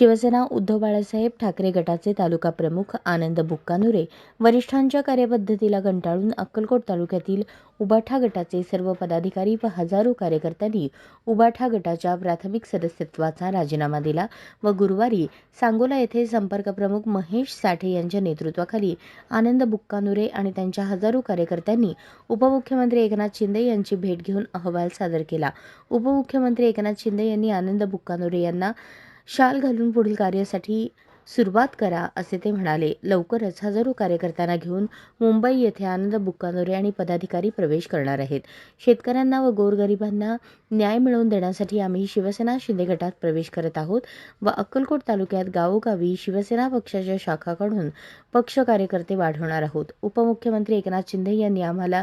शिवसेना उद्धव बाळासाहेब ठाकरे गटाचे तालुका प्रमुख आनंद बुक्कानुरे वरिष्ठांच्या कार्यपद्धतीला कंटाळून अक्कलकोट तालुक्यातील उबाठा गटाचे सर्व पदाधिकारी व हजारो कार्यकर्त्यांनी उबाठा गटाच्या प्राथमिक सदस्यत्वाचा राजीनामा दिला व गुरुवारी सांगोला येथे संपर्क प्रमुख महेश साठे यांच्या नेतृत्वाखाली आनंद बुक्कानुरे आणि त्यांच्या हजारो कार्यकर्त्यांनी उपमुख्यमंत्री एकनाथ शिंदे यांची भेट घेऊन अहवाल सादर केला. उपमुख्यमंत्री एकनाथ शिंदे यांनी आनंद बुक्कानुरे यांना शाल घालून पुढील कार्यासाठी सुरुवात करा असे ते म्हणाले. लवकरच हजारो कार्यकर्त्यांना घेऊन मुंबई येथे आनंद बुक्कानोरे आणि पदाधिकारी प्रवेश करणार आहेत. शेतकऱ्यांना व गोरगरिबांना न्याय मिळवून देण्यासाठी आम्ही शिवसेना शिंदे गटात प्रवेश करत आहोत व अक्कलकोट तालुक्यात गावोगावी शिवसेना पक्षाच्या शाखाकडून पक्ष कार्यकर्ते वाढवणार आहोत. उपमुख्यमंत्री एकनाथ शिंदे यांनी आम्हाला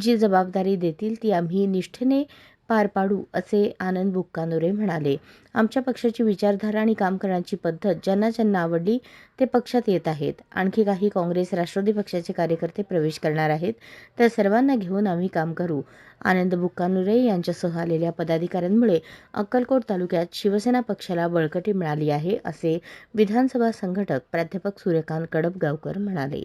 जी जबाबदारी देतील ती आम्ही निष्ठेने पार पाडू असे आनंद बुक्कानोरे म्हणाले. आमच्या पक्षाची विचारधारा आणि काम करण्याची पद्धत ज्यांना ज्यांना आवडली ते पक्षात येत आहेत. आणखी काही काँग्रेस राष्ट्रवादी पक्षाचे कार्यकर्ते प्रवेश करणार आहेत. त्या सर्वांना घेऊन आम्ही काम करू. आनंद बुक्कानुरे यांच्यासह आलेल्या पदाधिकाऱ्यांमुळे अक्कलकोट तालुक्यात शिवसेना पक्षाला बळकटी मिळाली आहे असे विधानसभा संघटक प्राध्यापक सूर्यकांत कडबगावकर म्हणाले.